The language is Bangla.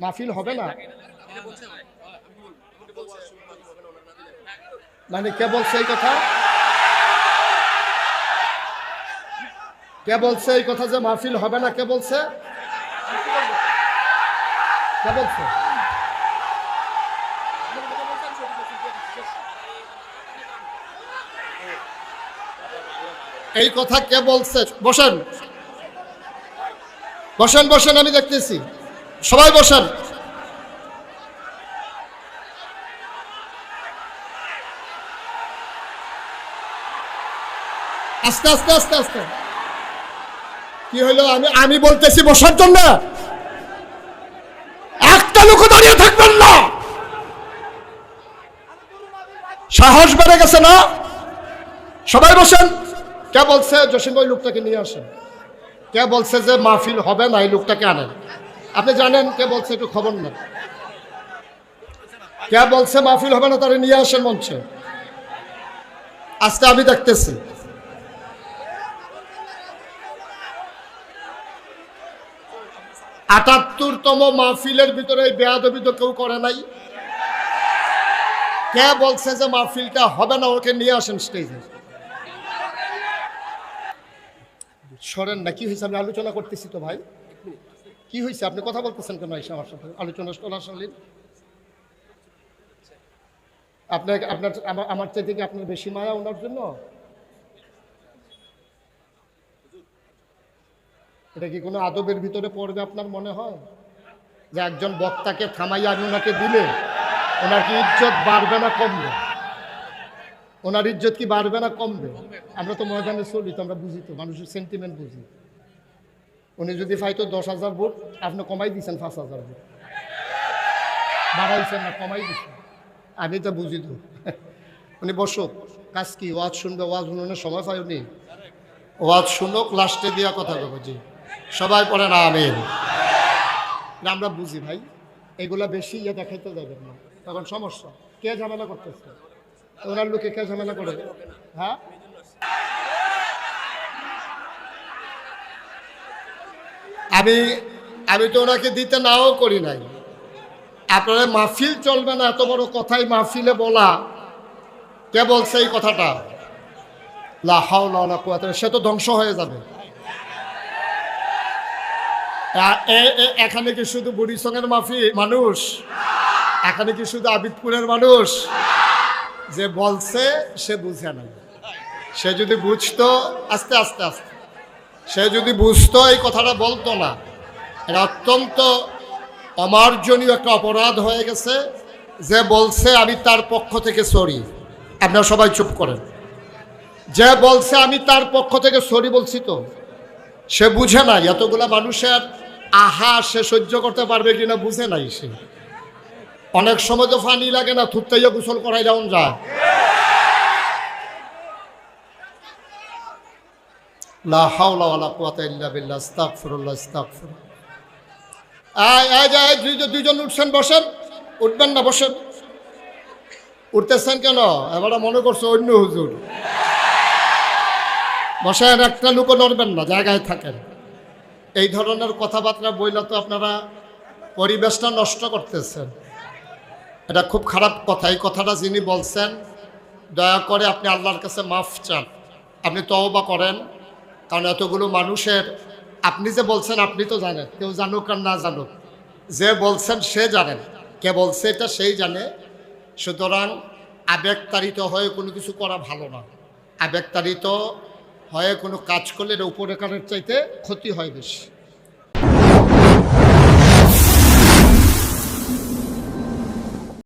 মাহফিল হবে না? মানে কে বলছে এই কথা? কে বলছে এই কথা যে মাহফিল হবে না কে বলছে কে বলছে এই কথা কে বলছে বসেন। বসেন বসেন, আমি দেখতেছি। সবাই বসেন। আস্তে আস্তে আস্তে আস্তে। কি হলো আমি আমি বলতেছি বসার জন্য। একটা লোক দাঁড়িয়ে থাকবেন না। সাহস বেড়ে গেছে না? সবাই বসেন। কে বলছে? জসিম ওই লোকটাকে নিয়ে আসেন। কে বলছে যে মাহফিল হবে না, এই লোকটাকে আনেন। আপনি জানেন কে বলছে একটু খবর নেন। কে বলছে মাহফিল হবে না তারা নিয়ে আসেন মঞ্চে। আজকে আমি দেখতেছি। আটাত্তরতম মাহফিলের ভিতরে বেয়াদবি তো কেউ করে নাই। কে বলছে যে মাহফিলটা হবে না ওকে নিয়ে আসেন স্টেজে সরেন না, কি হয়েছে? আমি আলোচনা করতেছি তো ভাই। কি হয়েছে আপনি কথা বলতেছেন কেন এসে আমার সাথে? আলোচনা শোনা শুনলেন আপনার আপনার, আমার আমার চাইতে কি আপনার বেশি মায়া ওনার জন্য? এটা কি কোনো আদবের ভিতরে পড়বে আপনার মনে হয়? যে একজন বক্তাকে থামাইয়া আমি ওনাকে দিলে ওনার কি ইজ্জত বাড়বে না কমবে? ওনার ইজ্জত কি বাড়বে না কমবে? আমরা তো ময়দানে চলি, তো আমরা বুঝি তো, মানুষের সেন্টিমেন্ট বুঝি। উনি যদি পাইতো দশ হাজার ভোট আপনি কমাই দিয়েছেন পাঁচ হাজার ভোট। বাড়াইছেন না কমাই দিচ্ছেন আমি তো বুঝি তো। উনি বসুক কাজ কি? ওয়াজ শুনবে ওয়াজ শুনুনের সময় পাই উনি ওয়াজ শুনুক লাস্টে দিয়া কথা বলব জি। সবাই পড়ে না আমিন। না, আমরা বুঝি ভাই এগুলা বেশি ইয়ে দেখাইতে যাবেন না। তখন সমস্যা। কে ঝামেলা করতেছে? ওনার লোকে কে ঝামেলা করে? হ্যাঁ? আমি আমি তো ওনাকে দিতে নাও করি নাই। আপনারা মাহফিল চলবে না, এত বড় কথাই মাহফিলে বলা। কে বলছে এই কথাটা? লাহাও লাউলা কুয়াতে সে তো ধ্বংস হয়ে যাবে। এখানে কি শুধু বুড়িসঙ্গের মাফি মানুষ। এখানে কি শুধু আবিদপুরের মানুষ? যে বলছে, সে বুঝে না। সে যদি বুঝতো, আস্তে আস্তে আস্তে। সে যদি বুঝতো এই কথাটা বলতো না, এটা অত্যন্ত অমার্জনীয় একটা অপরাধ হয়ে গেছে। যে বলছে, আমি তার পক্ষ থেকে সরি। আপনারা সবাই চুপ করেন। যে বলছে, আমি তার পক্ষ থেকে সরি বলছি তো, সে বুঝে নাই। এতগুলা মানুষের আহা, সে সহ্য করতে পারবে কিনা বুঝে নাই সে। অনেক সময় তো ফানি লাগে না থুত্তাইয়া গোসল করাই যেমন যায়। লা আয় আয় দুইজন উঠছেন, বসেন। উঠবেন না, বসেন। উঠতেছেন কেন? এবারে মনে করছ অন্য হুজুর। বসেন, একটা লুকো নড়বেন না, জায়গায় থাকেন। এই ধরনের কথাবার্তা বইলে তো আপনারা পরিবেশটা নষ্ট করতেছেন। এটা খুব খারাপ কথা। এই কথাটা যিনি বলছেন, দয়া করে আপনি আল্লাহর কাছে মাফ চান। আপনি তওবা করেন। কারণ এতগুলো মানুষের, আপনি যে বলছেন, আপনি তো জানেন, কেউ জানুক আর না জানুক, যে বলছেন সে জানেন কে বলছে এটা সেই জানে। সুতরাং আবেগতাড়িত হয়ে কোনো কিছু করা ভালো না। আবেগতাড়িত হয়ে কোনো কাজ করলে এটা উপরে কারের চাইতে ক্ষতি হয় বেশি।